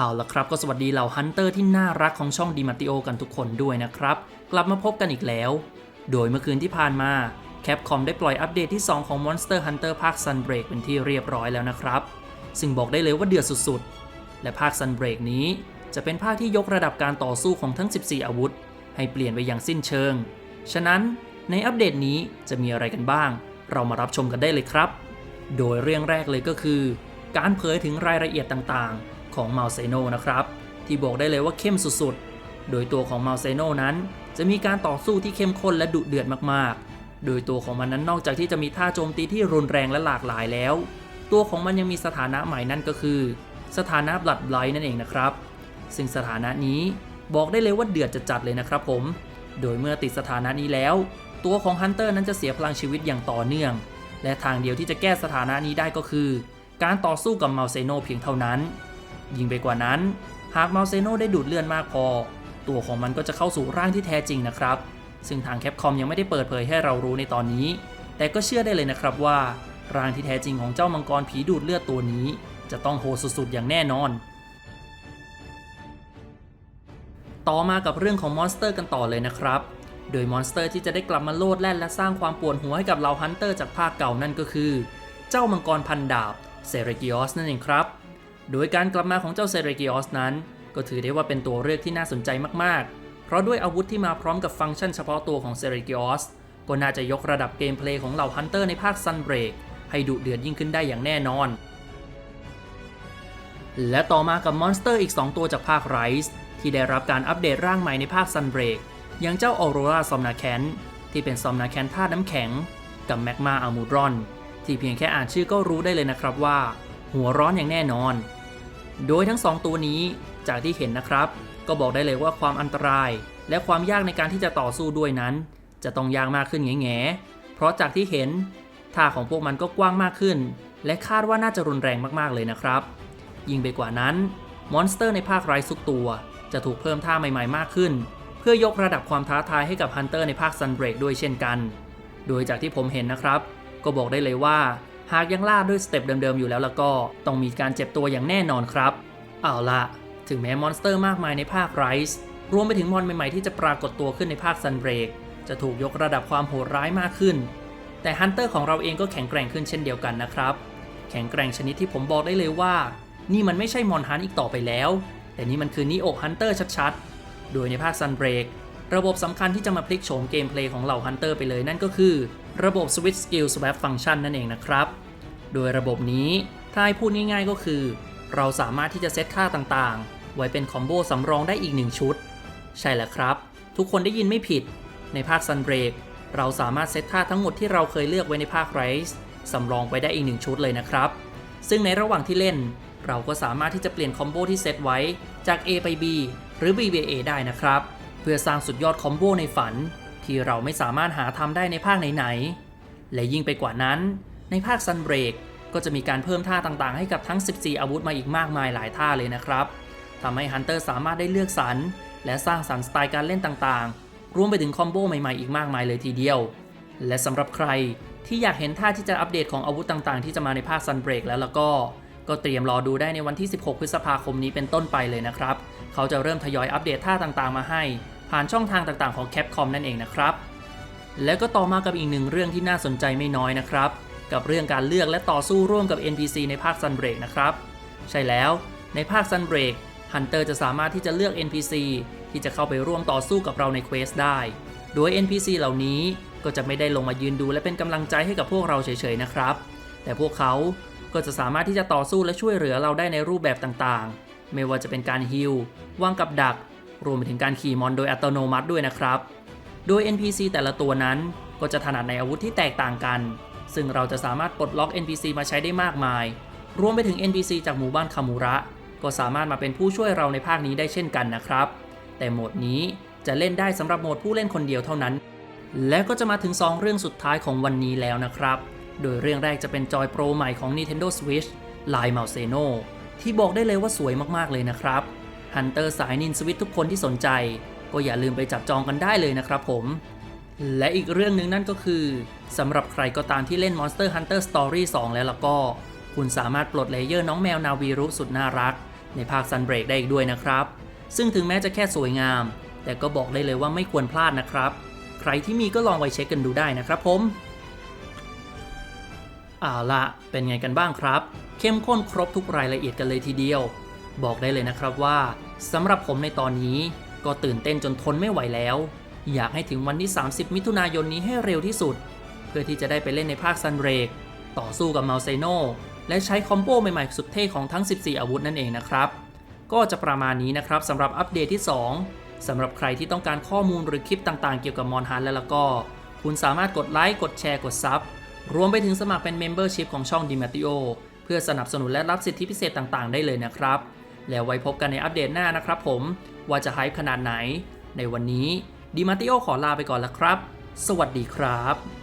เอาละครับก็สวัสดีเหล่าฮันเตอร์ที่น่ารักของช่องดีมาติโอกันทุกคนด้วยนะครับ กลับมาพบกันอีกแล้ว โดยเมื่อคืนที่ผ่านมาแคปคอมได้ปล่อยอัปเดตที่ 2 ของ Monster Hunter ภาค Sunbreak เป็นที่เรียบร้อยแล้วนะครับ ซึ่งบอกได้เลยว่าเดือดสุดๆ และภาค Sunbreak นี้จะเป็นภาคที่ยกระดับการต่อสู้ของทั้ง 14 อาวุธ ให้เปลี่ยนไปอย่างสิ้นเชิง ฉะนั้นในอัปเดตนี้จะมีอะไรกันบ้าง เรามารับชมกันได้เลยครับ โดยเรื่องแรกเลยก็คือ การเผยถึงรายละเอียดต่างๆ ของมาเซโนนะครับ ที่บอกได้เลยว่าเข้มสุดๆ โดยตัวของมาเซโนนั้น จะมีการต่อสู้ที่เข้มข้นและดุเดือดมากๆ โดยตัวของมันนั้นนอกจากที่จะมีท่าโจมตีที่รุนแรงและหลากหลายแล้ว ตัวของมันยังมีสถานะใหม่นั่นก็คือ สถานะบลัดไลท์นั่นเองนะครับ ซึ่งสถานะนี้บอกได้เลยว่าเดือดจัดๆเลยนะครับผม โดยเมื่อติดสถานะนี้แล้ว ตัวของฮันเตอร์นั้นจะเสียพลังชีวิตอย่างต่อเนื่อง และทางเดียวที่จะแก้สถานะนี้ได้ก็คือ การต่อสู้กับมาเซโนเพียงเท่านั้น ยิ่งไปกว่านั้น หากมาเซโนได้ดูดเลือดมากพอ ตัวของมันก็จะเข้าสู่ร่างที่แท้จริงนะครับ ซึ่งทางแคปคอมยังไม่ได้เปิดเผยให้เรารู้ในตอนนี้ แต่ก็เชื่อได้เลยนะครับว่า ร่างที่แท้จริงของเจ้ามังกรผีดูดเลือดตัวนี้ จะต้องโหดสุดๆ อย่างแน่นอน ต่อมากับเรื่องของมอนสเตอร์กันต่อเลยนะครับ โดยมอนสเตอร์ที่จะได้กลับมาโลดแล่นและสร้างความปวดหัวให้กับเหล่าฮันเตอร์จากภาคเก่านั่นก็คือ เจ้ามังกรพันดาบเซเรกิออสนั่นเองครับ โดยการกลับมาของเจ้าเซเรกิออสนั้น ก็ถือได้ว่าเป็นตัวเลือกที่น่าสนใจมากๆ เพราะด้วยอาวุธที่มาพร้อมกับฟังก์ชันเฉพาะตัวของเซเรกิออสก็น่าจะยกระดับเกมเพลย์ของเหล่าฮันเตอร์ในภาค Sunbreak ให้ดุเดือดยิ่งขึ้นได้อย่างแน่นอน และต่อมากับมอนสเตอร์อีก 2 ตัวจากภาค Rise ที่ได้รับการอัปเดตร่างใหม่ในภาค Sunbreak อย่างเจ้าออโรราซอมนาแคนที่เป็นซอมนาแคนธาตุน้ำแข็ง กับแมกมาอะมูรอนที่เพียงแค่อ่านชื่อก็รู้ได้เลยนะครับว่า หัวร้อนอย่างแน่นอน โดยทั้ง 2 ตัวนี้จากที่เห็นนะครับ ก็บอกได้เลยว่าความอันตราย และความยากในการที่จะต่อสู้ด้วยนั้น จะต้องยากมากขึ้นแง่ๆเพราะจากที่เห็นท่าของพวกมันก็กว้างมากขึ้น และคาดว่าน่าจะรุนแรงมากๆเลยนะครับ ยิ่งไปกว่านั้นมอนสเตอร์ในภาคไรซุกตัว จะถูกเพิ่มท่าใหม่ๆมากขึ้น เพื่อยกระดับความท้าทายให้กับฮันเตอร์ในภาค Sunbreak ด้วยเช่นกัน โดยจากที่ผมเห็นนะครับ ก็บอกได้เลยว่า หากยังล่าด้วยสเต็ปเดิมๆอยู่แล้วแล้วก็ต้องมีการเจ็บตัวอย่างแน่นอนครับ เอาละถึงแม้มอนสเตอร์มากมายในภาคไรส์รวมไปถึงมอนใหม่ๆที่จะปรากฏตัวขึ้นในภาค Sunbreak จะถูกยกระดับความโหดร้ายมากขึ้น แต่ฮันเตอร์ของเราเองก็แข็งแกร่งขึ้นเช่นเดียวกันนะครับ แข็งแกร่งชนิดที่ผมบอกได้เลยว่า นี่มันไม่ใช่มอนฮันอีกต่อไปแล้ว แต่นี่มันคือนิโอฮันเตอร์ชัดๆ โดยในภาค Sunbreak ระบบสำคัญที่จะมาพลิกโฉมเกมเพลย์ของเหล่าฮันเตอร์ไปเลยนั่นก็คือ ระบบ Switch Skill Swap Function นั่นเองนะครับ โดยระบบนี้ถ้าให้พูดง่ายๆก็คือ เราสามารถที่จะเซตค่าต่างๆ ไว้เป็นคอมโบสำรองได้อีกหนึ่งชุด ใช่แล้วครับ ทุกคนได้ยินไม่ผิด ในภาค Sunbreak เราสามารถเซตท่าทั้งหมดที่เราเคยเลือกไว้ในภาค Rise สำรองไปได้อีกหนึ่งชุดเลยนะครับ ซึ่งในระหว่างที่เล่น เราก็สามารถที่จะเปลี่ยนคอมโบที่เซตไว้จาก A ไป B หรือ B ไป A ได้นะครับ พื่อสร้างสุดยอดคอมโบในฝัน ที่เราไม่สามารถหาทำได้ในภาคไหนๆ และยิ่งไปกว่านั้น ในภาค Sunbreak ก็จะมีการเพิ่มท่าต่างๆ ให้กับทั้ง 14 อาวุธมาอีกมากมายหลายท่าเลยนะครับทำให้ฮันเตอร์สามารถได้เลือกสรรและสร้างสรรค์สไตล์การเล่นต่างๆ รวมไปถึงคอมโบใหม่ๆ อีกมากมายเลยทีเดียว และสำหรับใครที่อยากเห็นท่าที่จะอัปเดตของอาวุธต่างๆ ที่จะมาในภาค Sunbreak แล้วแล้วก็ ก็เตรียมรอดูได้ในวันที่ 16 พฤษภาคมนี้เป็นต้นไปเลยนะครับ เขาจะเริ่มทยอยอัปเดตท่าต่างๆ มาให้ ผ่านช่องทางต่างๆของ Capcom นั่นเองนะครับ แล้วก็ต่อมากับอีกหนึ่งเรื่องที่น่าสนใจไม่น้อยนะครับ กับเรื่องการเลือกและต่อสู้ร่วมกับ NPC ในภาค Sunbreak นะครับ ใช่แล้วในภาค Sunbreak Hunter จะสามารถที่จะเลือก NPC ที่จะเข้าไปร่วมต่อสู้กับเราในเควสได้ โดย NPC เหล่านี้ก็จะไม่ได้ลงมายืนดูและเป็นกำลังใจให้กับพวกเราเฉยๆนะครับ แต่พวกเขาก็จะสามารถที่จะต่อสู้และช่วยเหลือเราได้ในรูปแบบต่างๆ ไม่ว่าจะเป็นการฮิลวางกับดัก รวมไปถึงการขี่มอนโดยอัตโนมัติด้วยนะครับ โดย NPC แต่ละตัวนั้นก็จะถนัดในอาวุธที่แตกต่างกัน ซึ่งเราจะสามารถปลดล็อก NPC มาใช้ได้มากมาย รวมไปถึง NPC จากหมู่บ้านคามูระ ก็สามารถมาเป็นผู้ช่วยเราในภาคนี้ได้เช่นกันนะครับ แต่โหมดนี้จะเล่นได้สำหรับโหมดผู้เล่นคนเดียวเท่านั้น และก็จะมาถึง 2 เรื่องสุดท้ายของวันนี้แล้วนะครับ โดยเรื่องแรกจะเป็นจอยโปรใหม่ของ Nintendo Switch ลาย m a l s e n o ที่บอกได้เลยว่าสวยมากๆเลยนะครับ ฮันเตอร์สายนินสวิตทุกคนที่สนใจ ก็อย่าลืมไปจับจองกันได้เลยนะครับผม และอีกเรื่องหนึ่งนั่นก็คือสำหรับใครก็ตามที่เล่น Monster Hunter Story 2 แล้วล่ะก็ คุณสามารถปลดเลเยอร์น้องแมวนาวีรุสุดน่ารัก ในภาค Sunbreak ได้อีกด้วยนะครับ ซึ่งถึงแม้จะแค่สวยงาม แต่ก็บอกได้เลยว่าไม่ควรพลาดนะครับ ใครที่มีก็ลองไปเช็คกันดูได้นะครับผมเอาละเป็นไงกันบ้างครับ เข้มข้นครบทุกรายละเอียดกันเลยทีเดียว บอกได้เลยนะครับว่า สำหรับผมในตอนนี้ก็ตื่นเต้นจนทนไม่ไหวแล้ว อยากให้ถึงวันที่ 30 มิถุนายนนี้ให้เร็วที่สุด เพื่อที่จะได้ไปเล่นในภาคซันเรก ต่อสู้กับเมาเซโนและใช้คอมโบใหม่ๆ สุดเท่ของทั้ง 14 อาวุธนั่นเองนะครับ ก็จะประมาณนี้นะครับสำหรับอัปเดตที่ 2สำหรับใครที่ต้องการข้อมูลหรือคลิปต่างๆ เกี่ยวกับมอนฮันแล้วแล้วก็ คุณสามารถกดไลค์กดแชร์กดซับรวมไปถึงสมัครเป็น Membership ของช่อง d i m a t i o เพื่อสนับสนุนและรับสิทธิพิเศษต่างๆ ได้เลยนะครับ แล้วไว้พบกันในอัปเดตหน้านะครับผม ว่าจะไฮป์ขนาดไหน ในวันนี้ดีมาติโอขอลาไปก่อนแล้วครับ สวัสดีครับ